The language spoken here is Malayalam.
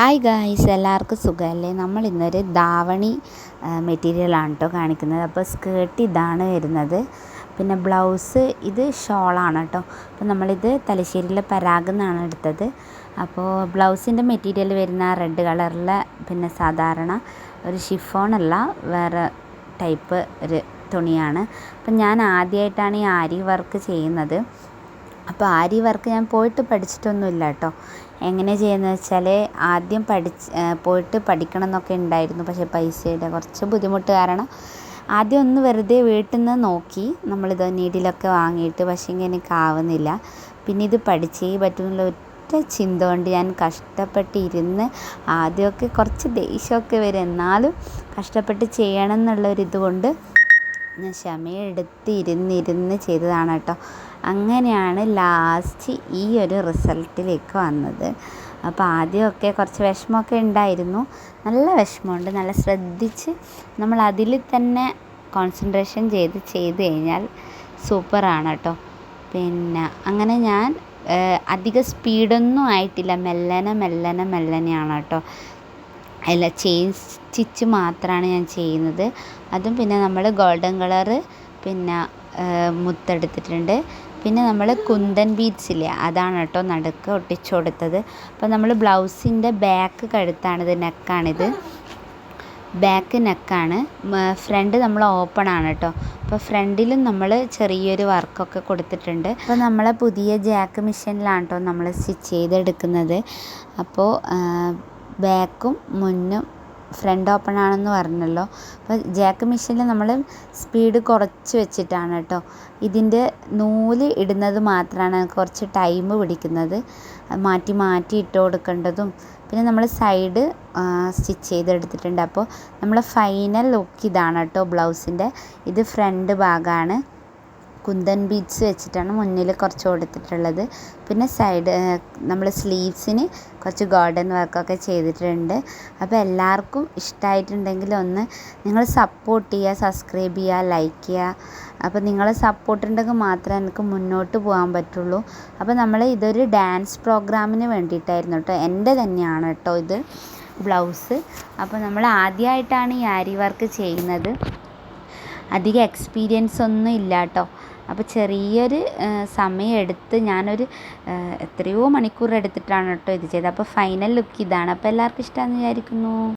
ഹായ് ഗായ്സ് എല്ലാവർക്കും സുഖമല്ലേ? നമ്മൾ ഇന്നൊരു ധാവണി മെറ്റീരിയലാണ് കേട്ടോ കാണിക്കുന്നത്. അപ്പോൾ സ്കേർട്ട് ഇതാണ് വരുന്നത്. പിന്നെ ബ്ലൗസ് ഇത് ഷോളാണ് കേട്ടോ അപ്പോൾ നമ്മളിത് തലശ്ശേരിയിലെ പരാഗ് നിന്നാണ് എടുത്തത്. അപ്പോൾ ബ്ലൗസിന്റെ മെറ്റീരിയൽ വരുന്ന റെഡ് കളറിലെ പിന്നെ സാധാരണ ഒരു ഷിഫോണല്ല വേറെ ടൈപ്പ് ഒരു തുണിയാണ്. അപ്പം ഞാൻ ആദ്യമായിട്ടാണ് ഈ ആരി വർക്ക് ചെയ്യുന്നത്. അപ്പോൾ ആരി വർക്ക് ഞാൻ പോയിട്ട് പഠിച്ചിട്ടൊന്നുമില്ല കേട്ടോ എങ്ങനെ ചെയ്യുന്നത് വെച്ചാൽ ആദ്യം പഠിച്ച് പോയിട്ട് പഠിക്കണം എന്നൊക്കെ ഉണ്ടായിരുന്നു. പക്ഷേ പൈസയുടെ കുറച്ച് ബുദ്ധിമുട്ട് കാരണം ആദ്യം ഒന്ന് വെറുതെ വീട്ടിൽ നിന്ന് നോക്കി നമ്മളിത് നീഡിലൊക്കെ വാങ്ങിയിട്ട് പക്ഷേ എനിക്ക് ആവുന്നില്ല. പിന്നെ ഇത് പഠിച്ചേ പറ്റുമെന്നുള്ള ഒറ്റ ചിന്ത കൊണ്ട് ഞാൻ കഷ്ടപ്പെട്ട് ഇരുന്ന് ആദ്യമൊക്കെ കുറച്ച് ദേഷ്യമൊക്കെ വരും. എന്നാലും കഷ്ടപ്പെട്ട് ചെയ്യണം എന്നുള്ളൊരിത് കൊണ്ട് ഞാൻ ക്ഷമയെടുത്ത് ഇരുന്നിരുന്ന് ചെയ്തതാണ് കേട്ടോ. അങ്ങനെയാണ് ലാസ്റ്റ് ഈ ഒരു റിസൾട്ടിലേക്ക് വന്നത്. അപ്പോൾ ആദ്യമൊക്കെ കുറച്ച് വിഷമമൊക്കെ ഉണ്ടായിരുന്നു. നല്ല വിഷമമുണ്ട്. നല്ല ശ്രദ്ധിച്ച് നമ്മൾ അതിൽ തന്നെ കോൺസെൻട്രേഷൻ ചെയ്ത് ചെയ്ത് കഴിഞ്ഞാൽ സൂപ്പറാണ് കേട്ടോ. പിന്നെ അങ്ങനെ ഞാൻ അധിക സ്പീഡൊന്നും ആയിട്ടില്ല. മെല്ലനെ മെല്ലനെ മെല്ലനെയാണ് കേട്ടോ. അല്ല ചെയിൻ സ്റ്റിച്ച് മാത്രമാണ് ഞാൻ ചെയ്യുന്നത്. അതും പിന്നെ നമ്മൾ ഗോൾഡൻ കളറ് പിന്നെ മുത്തെടുത്തിട്ടുണ്ട്. പിന്നെ നമ്മൾ കുന്തൻ ബീഡ്സ് ഇല്ലേ അതാണ് കേട്ടോ നടുക്ക് ഒട്ടിച്ചു കൊടുത്തത്. അപ്പോൾ നമ്മൾ ബ്ലൗസിന്റെ ബാക്ക് കഴുത്താണിത് നെക്കാണിത്. ബാക്ക് നെക്കാണ്. ഫ്രണ്ട് നമ്മൾ ഓപ്പൺ ആണ് കേട്ടോ. അപ്പോൾ ഫ്രണ്ടിലും നമ്മൾ ചെറിയൊരു വർക്കൊക്കെ കൊടുത്തിട്ടുണ്ട്. അപ്പോൾ നമ്മളെ പുതിയ ജാക്ക് മെഷീനിലാണ് കേട്ടോ നമ്മൾ സ്റ്റിച്ച് ചെയ്തെടുക്കുന്നത്. അപ്പോൾ ബാക്കും മുന്നും ഫ്രണ്ട് ഓപ്പൺ ആണെന്ന് പറഞ്ഞല്ലോ. അപ്പോൾ ജാക്ക് മെഷീനിൽ നമ്മൾ സ്പീഡ് കുറച്ച് വെച്ചിട്ടാണ് കേട്ടോ. ഇതിന്റെ നൂൽ ഇടുന്നത് മാത്രമാണ് കുറച്ച് ടൈം പിടിക്കുന്നത്. മാറ്റി മാറ്റി ഇട്ട് കൊടുക്കേണ്ടതും. പിന്നെ നമ്മൾ സൈഡ് സ്റ്റിച്ച് ചെയ്തെടുത്തിട്ടുണ്ട്. അപ്പോൾ നമ്മൾ ഫൈനൽ ലുക്ക് ഇതാണ് കേട്ടോ ബ്ലൗസിന്റെ. ഇത് ഫ്രണ്ട് ഭാഗമാണ്. കുന്തൻ ബീഡ്സ് വെച്ചിട്ടാണ് മുന്നിൽ കുറച്ച് കൊടുത്തിട്ടുള്ളത് പിന്നെ സൈഡ് നമ്മൾ സ്ലീവ്സിന് കുറച്ച് ഗാർഡൻ വർക്കൊക്കെ ചെയ്തിട്ടുണ്ട്. അപ്പോൾ എല്ലാവർക്കും ഇഷ്ടമായിട്ടുണ്ടെങ്കിൽ ഒന്ന് നിങ്ങൾ സപ്പോർട്ട് ചെയ്യുക സബ്സ്ക്രൈബ് ചെയ്യുക ലൈക്ക് ചെയ്യുക. അപ്പോൾ നിങ്ങളെ സപ്പോർട്ട് ഉണ്ടെങ്കിൽ മാത്രമേ എനിക്ക് മുന്നോട്ട് പോകാൻ പറ്റുള്ളൂ. അപ്പോൾ നമ്മൾ ഇതൊരു ഡാൻസ് പ്രോഗ്രാമിന് വേണ്ടിയിട്ടായിരുന്നു കേട്ടോ. എന്റെ തന്നെയാണ് കേട്ടോ ഇത് ബ്ലൗസ്. അപ്പോൾ നമ്മൾ ആദ്യമായിട്ടാണ് ഈ ആരി വർക്ക് ചെയ്യുന്നത്. അധികം എക്സ്പീരിയൻസ് ഒന്നും ഇല്ല കേട്ടോ അപ്പോൾ ചെറിയൊരു സമയം എടുത്ത് ഞാനൊരു എത്രയോ മണിക്കൂർ എടുത്തിട്ടാണ് കേട്ടോ ഇത് ചെയ്തത്. അപ്പോൾ ഫൈനൽ ലുക്ക് ഇതാണ്. അപ്പോൾ എല്ലാവർക്കും ഇഷ്ടമാണെന്ന് വിചാരിക്കുന്നു.